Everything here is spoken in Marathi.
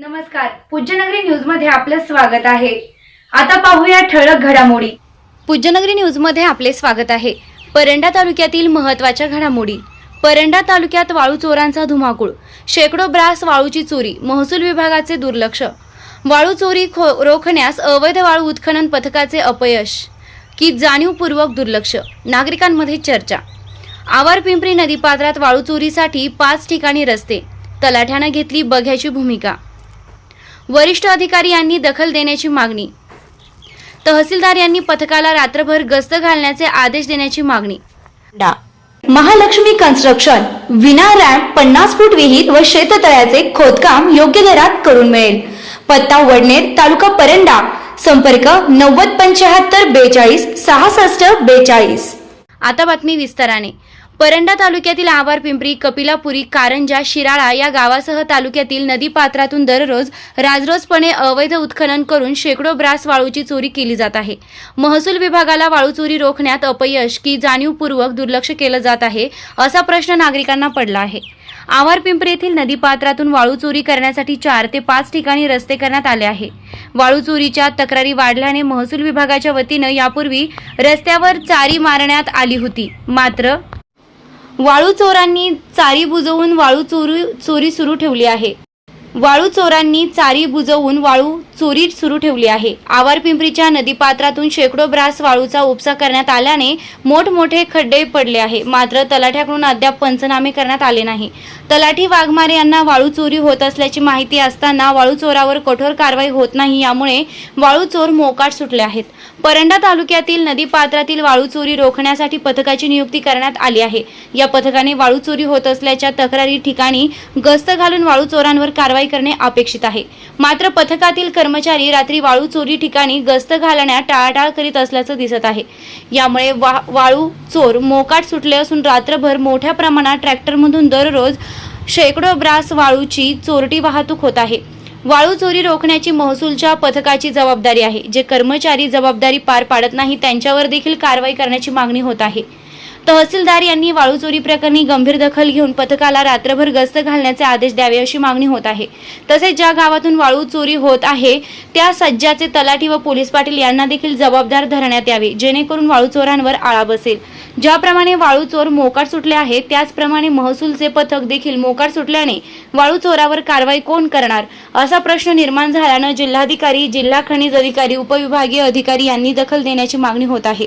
नमस्कार. पूज्यनगरी न्यूजमध्ये आपलं स्वागत आहे. आता पाहूया ठळक घडामोडी. पूज्यनगरी न्यूजमध्ये आपले स्वागत आहे. परंडा तालुक्यातील महत्त्वाच्या घडामोडी. परंडा तालुक्यात वाळू चोरांचा धुमाकूळ. शेकडो ब्रास वाळूची चोरी महसूल विभागाचे दुर्लक्ष. वाळू चोरी खो रोखण्यास अवैध वाळू उत्खनन पथकाचे अपयश. की जाणीवपूर्वक दुर्लक्ष. नागरिकांमध्ये चर्चा. आवार पिंपरी नदीपात्रात वाळू चोरीसाठी पाच ठिकाणी रस्ते. तलाठ्यानं घेतली बघ्याची भूमिका. वरिष्ठ अधिकारी यांनी दखल देण्याची मागणी. तहसीलदार यांनी पथकाला रात्रभर गस्त घालण्याचे आदेश देण्याची मागणी. महालक्ष्मी कन्स्ट्रक्शन विना रॅम्प पन्नास फूट विहीर व शेततळ्याचे खोदकाम योग्य दरात करून मिळेल. पत्ता वडनेर तालुका परंडा. संपर्क नव्वद पंच्याहत्तर बेचाळीस सहासष्ट बेचाळीस. आता बातमी विस्ताराने. परंडा तालुक्यातील आवार पिंपरी कपिलापुरी कारंजा शिराळा या गावासह तालुक्यातील नदीपात्रातून दररोज राजरोजपणे अवैध उत्खनन करून शेकडो ब्रास वाळूची चोरी केली जात आहे. महसूल विभागाला वाळू चोरी रोखण्यात अपयश की जाणीवपूर्वक दुर्लक्ष केलं जात आहे असा प्रश्न नागरिकांना पडला आहे. आवार पिंपरी येथील नदीपात्रातून वाळू चोरी करण्यासाठी चार ते पाच ठिकाणी रस्ते करण्यात आले आहे. वाळू चोरीच्या तक्रारी वाढल्याने महसूल विभागाच्या वतीनं यापूर्वी रस्त्यावर चारी मारण्यात आली होती. मात्र वाळू चोरांनी चारी बुजवून वाळू चोरी चोरी सुरू ठेवली आहे. वाळू चोरांनी चारी बुजवून वाळू चोरी सुरू ठेवली आहे. आवार पिंपरीच्या नदीपात्रातून शेकडो ब्रास वाळूचा उपसा करण्यात आल्याने मोठमोठे खड्डे पडले आहे. मात्र तलाठ्याकडून अद्याप पंचनामे करण्यात आले नाही. तलाठी वाघमारे यांना वाळू चोरी होत असल्याची माहिती असताना वाळू चोरावर कठोर कारवाई होत नाही यामुळे वाळू चोर मोकाट सुटले आहेत. परंडा तालुक्यातील नदीपात्रातील वाळू चोरी रोखण्यासाठी पथकाची नियुक्ती करण्यात आली आहे. या पथकाने वाळू चोरी होत असल्याच्या तक्रारी ठिकाणी गस्त घालून वाळू चोरांवर कारवाई करणे अपेक्षित आहे. मात्र पथकातील कर्मचारी रात्री वाळू चोरी ठिकाणी गस्त घालण्यात टाळाटाळ करीत असल्याचं दिसत आहे. यामुळे वा वाळू चोर मोकाट सुटले असून रात्रभर मोठ्या प्रमाणात ट्रॅक्टरमधून दररोज शेकडो ब्रास वाळूची चोरटी वाहतूक होत आहे. वाळू चोरी रोखण्याची महसूलच्या पथकाची जबाबदारी आहे. जे कर्मचारी जबाबदारी पार पाडत नाही त्यांच्यावर देखील कारवाई करण्याची मागणी होत आहे. तहसीलदार यांनी वाळू चोरी प्रकरणी गंभीर दखल घेऊन पथकाला रात्रभर गस्त घालण्याचे आदेश द्यावे अशी मागणी होत आहे. तसेच ज्या गावातून वाळू चोरी होत आहे त्या सज्जाचे तलाठी व पोलीस पाटील यांना देखील जबाबदार धरण्यात यावे जेणेकरून वाळू चोरांवर आळा बसेल. ज्याप्रमाणे वाळू चोर मोकाट सुटले आहेत त्याचप्रमाणे महसूलचे पथक देखील मोकाट सुटल्याने वाळू चोरावर कारवाई कोण करणार? असा प्रश्न निर्माण झाल्यानं जिल्हाधिकारी जिल्हा खनिज अधिकारी उपविभागीय अधिकारी यांनी दखल देण्याची मागणी होत आहे.